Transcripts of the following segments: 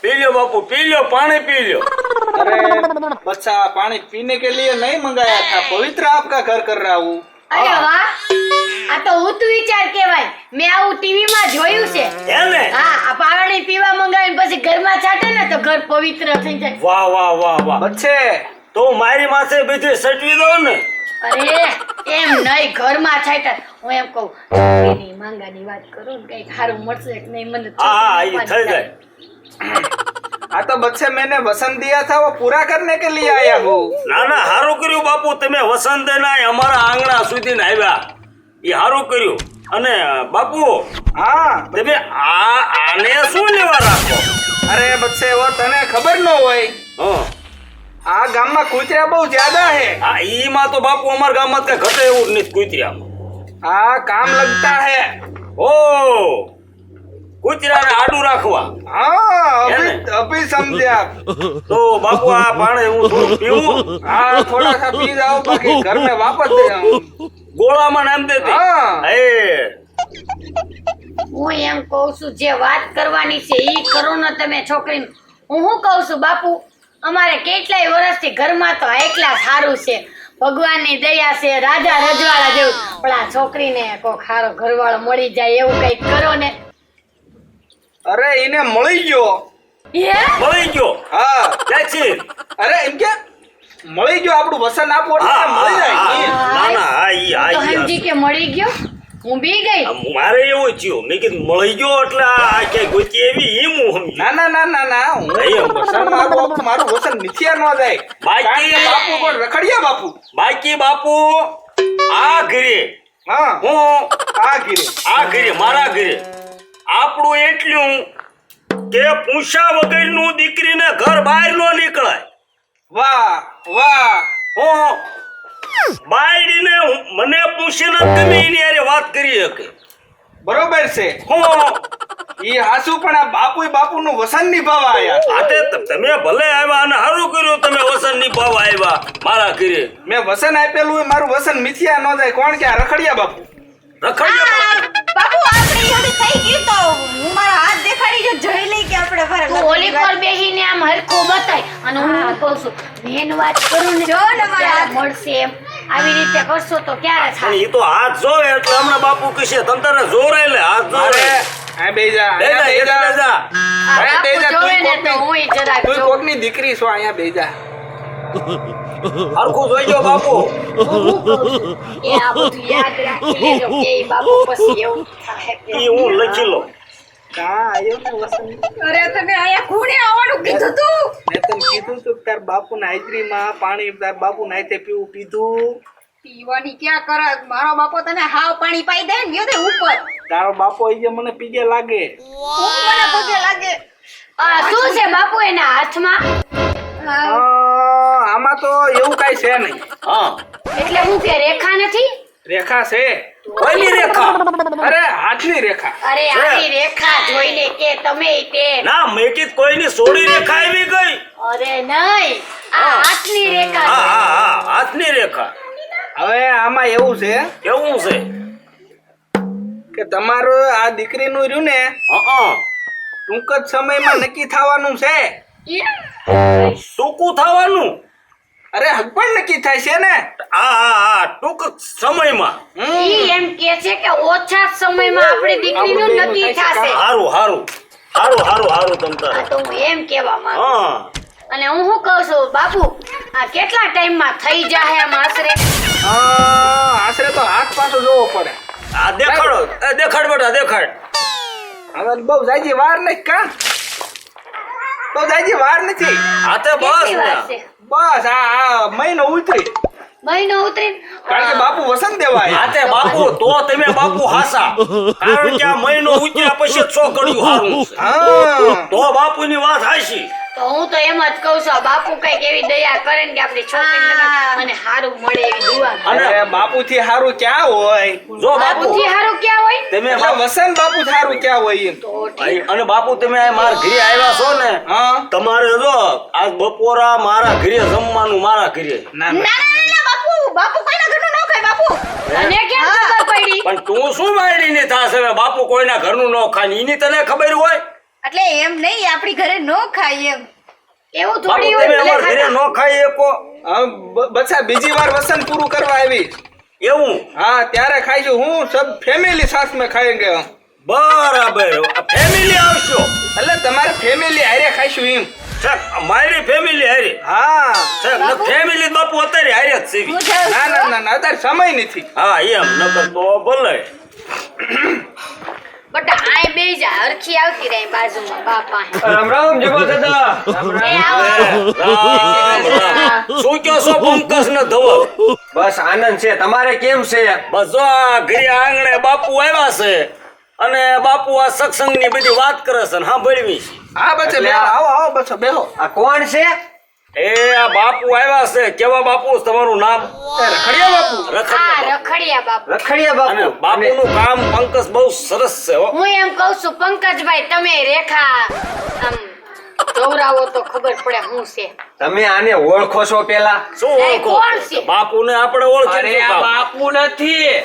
P low बापू P low पानी P low अरे बच्चा पानी पीने के लिए नहीं मंगाया था पवित्र आपका घर कर रहा हूँ અરે વાહ આ તો ઉત વિચાર કહેવાય મેં આવું ટીવી માં જોયું છે है ने હા આ પાણી પીવા મંગાવીને પછી ઘરમાં છાંટે ને તો ઘર પવિત્ર થઈ જાય वाह वाह वाह वाह बच्चे તો મારી માથે બીજી સટવી દો ને અરે એમ નહીં ઘરમાં છાંટે હું એમ કહું છોકરીની માંગાની વાત કરું ને કઈક સારું મળશે કે નહીં મને હા હા એ છોકરી થઈ જાય हाँ तो बच्चे मैंने वसन दिया था वो पूरा करने के लिए आया हूँ ના ના હારું કર્યું બાપુ તમે વસંત ના અમારા આંગણા સુધી ને આવ્યા એ હારું કર્યું અને બાપુ हाँ તમે આ આને શું લેવા રાખો अरे बच्चे वो तने खबर न હોય હં. આ ગામમાં કૂતરા બહુ જ્યાદા હે આ ઈમાં તો બાપુ અમારા ગામમાં કઈ ઘટે એવું જ નથી કુતરામાં આ કામ લગતા હે ઓ કૂતરાને આડું રાખવા. અભી સમજ્યા તો બાપુ આ પાણી હું થોડું પીવું? હા થોડા સા પી જાવ બાકી ઘર વાપસ દે ગોળામાં નામ દેતી હા. એ હું એમ કહું છું જે વાત કરવાની છે એ કરો ને તમે છોકરીને. હું શું કહું છું બાપુ? અમારે કેટલાય વર્ષથી ઘરમાં તો એકલા સારું છે. ભગવાનની દયા છે રાજા રજવાડા જેવું. પણ આ છોકરીને કોઈ સારો ઘરવાળો મળી જાય એવું કંઈક કરો ને. અરે એને મળી ગયો. હે? મળી ગયો. હા. ક્યાંથી અરે એમ કે મળી ગયો આપણું વસન આપો એટલે મળી જાય. ના ના હા ઈ હા તો ઈ સમજી કે મળી ગયો? હું બી ગઈ. મારે એવું થયું. મેં કીધું મળી ગયો એટલે આ ક્યાંય ગોતી એવી એમ હું સમજ્યો. ના ના ના ના ના. હું. વસન મારું મારું વસન નીચે ન જાય. બાકી- બાપુ પણ રખડ્યા બાપુ. બાકી બાપુ આ ઘરે હા. હું આ ઘરે. આ ઘરે મારા ઘરે. આપણું એટલું કે પૂછા વગરનું દીકરીને ઘર બહાર નો નીકળાય. વાહ વાહ. હું. બાયડીને મને પૂછીને તમે એની હારે વાત કરી શકે. બરોબર છે. હો. ઈ હાસુ પણ આ બાપુ બાપુ નું વસન નિભાવવા આયા આતે તમે ભલે આવ્યા અને સારું કર્યું તમે વસન નિભાવવા આવ્યા મારા ઘરે. મેં વસન આપેલું મારું વસન મિથિયા ન જાય. કોણ કે આ રખડ્યા બાપુ? રખડ્યા બાપુ. આપણે થઈ ગયું તો હું મારો હાથ દેખાડી જો જોઈ લઈ કે આપણે ફરે તું ઓલી પર બેહીને આમ હરખું બતાય અને હું કહું છું મેન વાત કરું ને જો ને મારા ત્યારે મળશે એમ. આવી રીતે કરશો તો ક્યારે અને થાય એ તો હાથ જોવે એટલે હમણાં બાપુ કહેશે તંતર તારે જોર એટલે હાથ જોરે આ અરે તું કોકની- દીકરી છો અહીંયા બે જા. હરખું જોઈજો બાપુ એ આ બધું યાદ રાખી લેજો કે બાપુ પછી એવું થાય એ હું લખી આયો અરે તમે અહીંયા ખૂણે આવવાનું કીધું તું મેં તને કીધું તું કે તાર બાપુ ના હાજરીમાં પાણી તાર બાપુ ના પીવું પીધું પીવાની ક્યાં કરે મારો બાપો તને હાવ પાણી પાઈ દે ને યોદે ઉપર તારો બાપો એ મને પીગે લાગે મને પીગે લાગે આ શું છે બાપુ એના હાથમાં આમાં તો એવું કઈ છે નહીં. હા. એટલે હું કે રેખા નથી? રેખા છે. કોઈની રેખા? અરે હાથની રેખા. અરે આની રેખા જોઈને કે તમે તે ના મેકી કોઈની સોડી રેખા આવી ગઈ. અરે નહીં. આ હાથની રેખા હા હા હા હાથની રેખા. હવે આમાં એવું છે કેવું છે? કે તમારું આ દીકરીનું રહ્યું ને હા ટૂંક જ સમયમાં નક્કી થવાનું છે. ટૂંકું થવાનું? અરે હગપણ નક્કી થાય છે ને? આ હા ટૂંક સમયમાં. ઈ એમ કે છે કે ઓછા સમયમાં આપણી દીકરીનું નક્કી થશે. હારું હારું. હારું હારું હારું તમ તો હું એમ કહેવા માંગુ હા. અને હું શું કહું છું બાપુ આ કેટલા ટાઈમમાં થઈ જાહે આમ આશરે? હા આશરે તો હાથ પાછો જોવો પડે. આ દેખાડો. એ દેખાડ બેટા દેખાડ. હવે બહુ જાજી વાર નહીં કા? બહુ દાદી વાર નથી. આ તો બસ. બસ આ આ મહિનો ઉતરી. મહિનો ઉતરી કારણ કે બાપુ વસંત દેવાય. આ તે બાપુ તો તમે બાપુ હાસા. કારણ કે આ મહિનો ઉતર્યા પછી છો સો હારું. હા. તો બાપુની વાત હાશી તો હું તો એમ જ કહું છું બાપુ કંઈક એવી દયા કરે ને કે આપણી છોકરી અને અરે બાપુ થી સારું ક્યાં હોય? જો બાપુ થી સારું ક્યાં હોય? તમે વસંત બાપુ સારું ક્યાં હોય. અને બાપુ તમે મારા ઘરે આવ્યા છો ને હા. તમારે જો આ બપોરા મારા ઘરે જમવાનું મારા ઘરે. ના ના ના. ના ના બાપુ બાપુ કોઈના ઘરનું ન ખાય બાપુ. તને કેમ ખબર પડી? પણ તું શું મારીને થાશે હવે? બાપુ કોઈના ઘરનું ન ખાય એની તને ખબર હોય? એટલે એમ નહીં આપણી ઘરે ન ખાય એમ. એવું થોડી હોય તમે અમાર ઘરે નો ખાઈ એકો બસા બીજી વાર વસન પૂરું કરવા આવી. એવું? હા ત્યારે ખાઈશું હું સબ ફેમિલી સાથ મે ખાયેંગે બરાબર. ફેમિલી આવશો. એટલે તમારે ફેમિલી હારે ખાઈશું એમ. મારી ફેમિલી હારી. હા. ફેમિલી બાપુ. અત્યારે હારે જ સીવી ના ના ના અત્યારે સમય નથી. હા એમ નકર તો ભલે. બટા આય બેહી જા હરખી આવતી રહે બાજુમાં બાપા રામ રામ જગો દાદા રામ રામ. શું કહો છો પંકજ ને ધવલ? બસ આનંદ છે. તમારે કેમ છે? બસ જો આ ઘરે આંગણે બાપુ આવ્યા છે અને બાપુ આ સત્સંગની બધી વાત કરે છે હા સાંભળવી છે. હા બચે બેહો આવો આવો બચો બેહો. આ કોણ છે? એ આ બાપુ આવ્યા છે. કેવા બાપુ? તમારું નામ? રખડિયા બાપુ. રખડિયા બાપુ. રખડિયા બાપુ. બાપુ. નું કામ પંકજ બહુ સરસ છે હો. હું એમ કહું છું પંકજભાઈ તમે રેખા આમ તો ખબર પડે હું છે. તમે આને ઓળખો છો પેલા? શું ઓળખો? બાપુને આપણે ઓળખી આ બાપુ. નથી.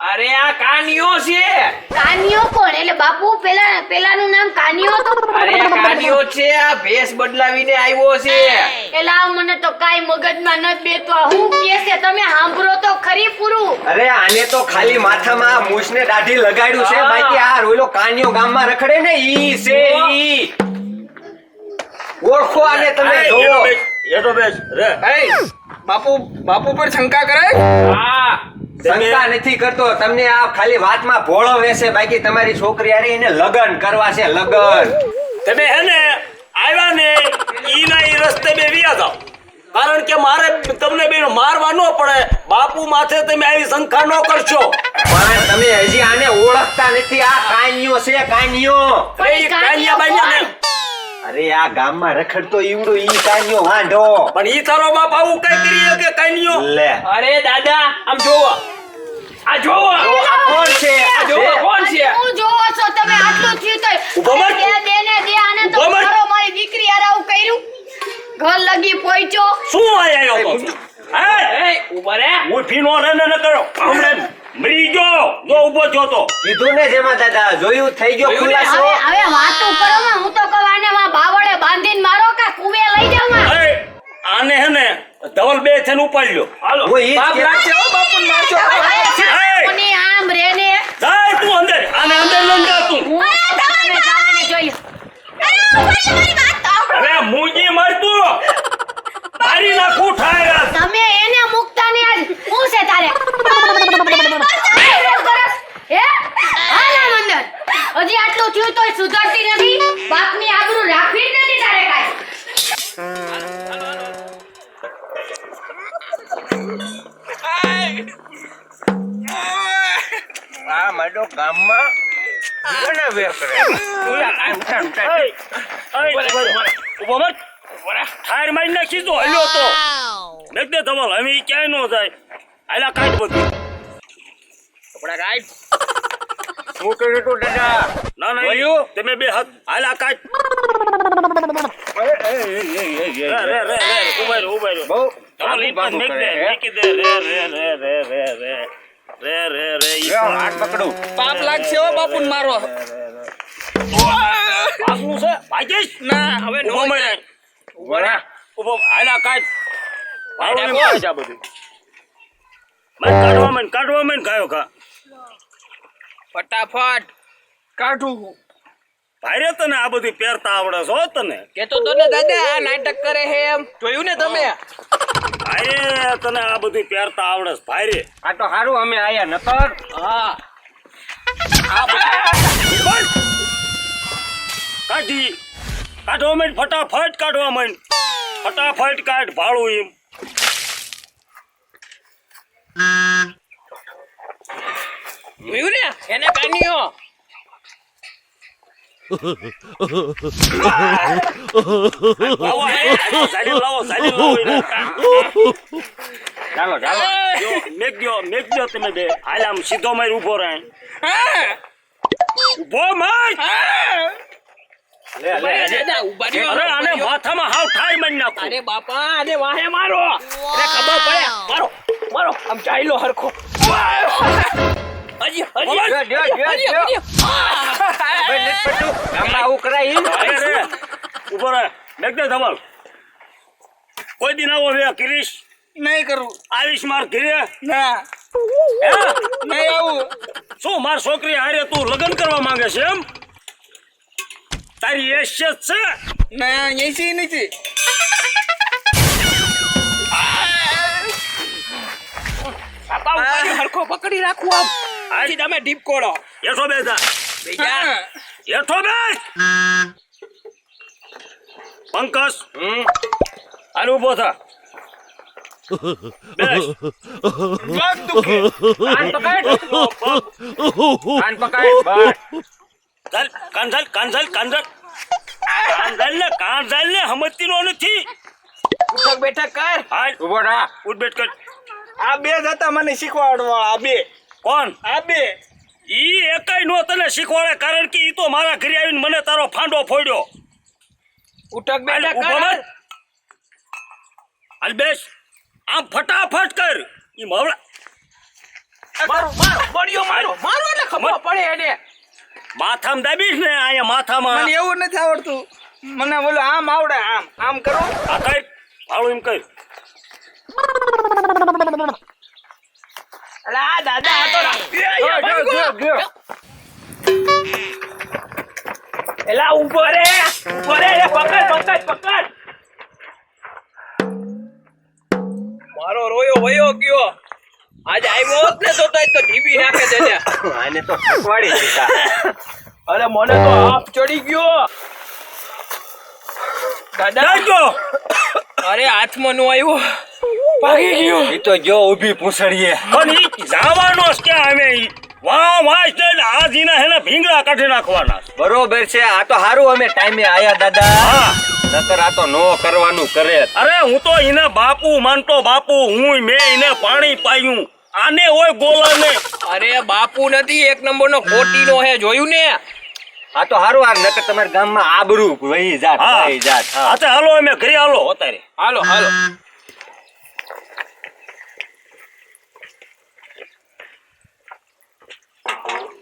અરે આ કાનિયો છે. કાનિયો કોણ? એટલે બાપુ પેલા પેલાનું નામ કાનિયો હતો અરે આ કાનિયો છે આ ભેસ બદલાવીને આવ્યો છે. એલા મને તો કાઈ મગજમાં નથી બેતો હું કે છે તમે સાંભળો તો ખરી પૂરું. અરે આને તો ખાલી માથામાં મૂછને દાઢી લગાડ્યું છે. બાકી આ રોયલો કાનિયો ગામમાં રખડે ને ઈ છે ઈ. ઓળખો આને તમે જોવો એડો બેસ, બેસ, રે. એ બાપુ બાપુ પર શંકા કરે? હા. શંકા નથી કરતો તમને આ ખાલી વાતમાં ભોળો વેસે બાકી તમારી છોકરી હારે એને લગન કરવા છે લગન. તમે હે ને આવ્યા ને ઈના ઈ રસ્તે બે વ્યા જાઓ. કારણ કે મારે તમને બેન મારવા ન પડે બાપુ માથે તમે આવી શંકા ન કરશો. પણ તમે હજી આને ઓળખતા નથી આ કાન્યો છે કાન્યો. કાન્યા બાન્યા અરે આ ગામમાં રખડતો ઈવડો ઈ કાન્યો વાંઢો. પણ ઈ તારો બાપ આવું કઈ કરી કે કાન્યો? લે. અરે દાદા આમ જોવો. આ જોવો. આ કોણ છે? આ જોવો કોણ છે? હું જોવો છો તમે આટલું થયું તો. ઊભો કે દે દે ને દે આને તો મારો મારી દીકરી આવું કર્યું. ઘર લગી પહોંચ્યો શું આયો તો? એ ઉભરે હું? ફીનો નો રે ને ન કરો. હમણાં મરી ગયો જો ઊભો છો તો. કીધું ને જેમાં દાદા જોયું? થઈ ગયો ખુલાસો. હવે હવે વાતો કરો માં હું તો કવાને માં બાવળે બાંધીને મારો કા કુવે લઈ જાવ? માં આને હે ને ધવલ બે છે ને ઉપાડ લ્યો હાલો બાપ હો બાપુ મારજો કોની આમ રે ને જાય તું અંદર. આને અંદર લઈ જા તું. હું તો અરે જવાને મારી હવે આ માડો ગામમાં ઘણા ઊભો મત. મારી નાખી તો હલ્યો તો. ધવલ ક્યાંય નો જાય. આલા કાઢ બધું. કપડા કાઢ. હું કર્યું તું દાદા? ના ના બોલ્યું? તમે બે હાથ આલા કાઢ. રે રે રે રે ઊભા ઊભા બહુ દે મેકી દે રે રે રે રે રે. રે રે રે રે ઈ હાથ પકડું. પાપ લાગશે હો બાપુ મારો. પાછું છે ભાગીશ? ના હવે નો મળે ઊભા રે. ઊભો આલા કાઢ. ભાડું ને આપો. કાઢ બધું. મને કાઢવા માંડ કાઢવા માંડ કાયો કા ફટાફટ કાઢું ભાઈરે તને આ બધું પહેરતા આવડે છો તને. કેતો તો ને દાદા આ નાટક કરે હે એમ. જોયું ને તમે? ભાઈરે તને આ બધું પહેરતા આવડે છે. ભાઈરે આ તો સારું અમે આયા નતર. હા. બંધ. કાઢી. કાઢવા માંડ ફટાફટ કાઢવા મન. ફટાફટ કાઢ ભાડું એમ. જોયું ને એને કાનિયો લાવો હે સાલી લાવો સાલી લાવો એને. ચાલો ચાલો જો મેક દ્યો મેક દ્યો તમે બે હાલ આમ સીધો મારી ઊભો રહે ઊભો માર અરે માથામાં હાવ ઠાર મારી નાખું અરે બાપા આને વાહે મારો અરે ખબર પડે. મારો મારો આમ ચાલ્યો હરખો. હજી કોઈ દિન આવો રે કિરીશ. નહીં કરું. આવીશ માર ઘરે. ના. હે? નહીં આવું. શું માર છોકરી હારે તું લગ્ન કરવા માંગે છે એમ? તારી એશિયત છે ના એસી નથી હરખો પકડી રાખું આમ. આજી તમે હેઠો બે જા બીજા હેઠો બે પંકજ? હાલ ઊભો થા. ચાલ ને કાન ને સમજતી નો નથી. બેઠક કર. હાલ. ઊભો રહા. ઉઠ બેઠ કર. આ બે જ હતા મને શીખવાડવા આ બે. કોણ આ બે ઈ એકાઈ નો તને શીખવાડે કારણ કે ઈ તો મારા ઘરે આવીને મને તારો ફાંડો ફોડ્યો. ઉટક બેટા કર. બેસ. આમ ફટાફટ કર. ઈ મવડા મારો મારો બડિયો મારો. મારો એટલે ખબર પડે એને માથામાં દાબીશ ને અહીંયા માથામાં. મને એવું નથી આવડતું. મને બોલો આમ આવડે આમ. આમ કરો. આ કઈ? ભાળું એમ કઈ. અલા આ દાદા આ તો. એલા ઊભો રે ઊભો રે એ પકડ પકડ પકડ. મારો રોયો વયો ગયો. આજે આવ્યો હોત ને તો તો ઢીબી નાખે છે ને આને તો ફકવાડી દીધા. અરે મને તો હાફ ચડી ગયો. દાદા. અરે હાથમાં નું આવ્યો ભાગી ગયો. એ તો જો ઊભી પૂછડીએ. પણ ઈ જવાનો જ ક્યાં અમે ઈ? વાહ વાહ છે ને આ જીના હેને ભીંગડા કાઢી નાખવાના. બરોબર છે આ તો હારું અમે ટાઈમે આયા દાદા. હા. નકર આ તો નો કરવાનું કરે. અરે હું તો ઈને બાપુ માનતો બાપુ હું મેં એને પાણી પાયું. આને હોય ગોલાને. અરે બાપુ નથી એક નંબર નો ખોટી નો હે જોયું ને? આ તો હારું આ નકર તમારા ગામમાં આબરૂ વહી જાત વહી જાત હા. હા હાલો અમે ઘરે હાલો. અત્યારે હાલો હાલો. Uhum.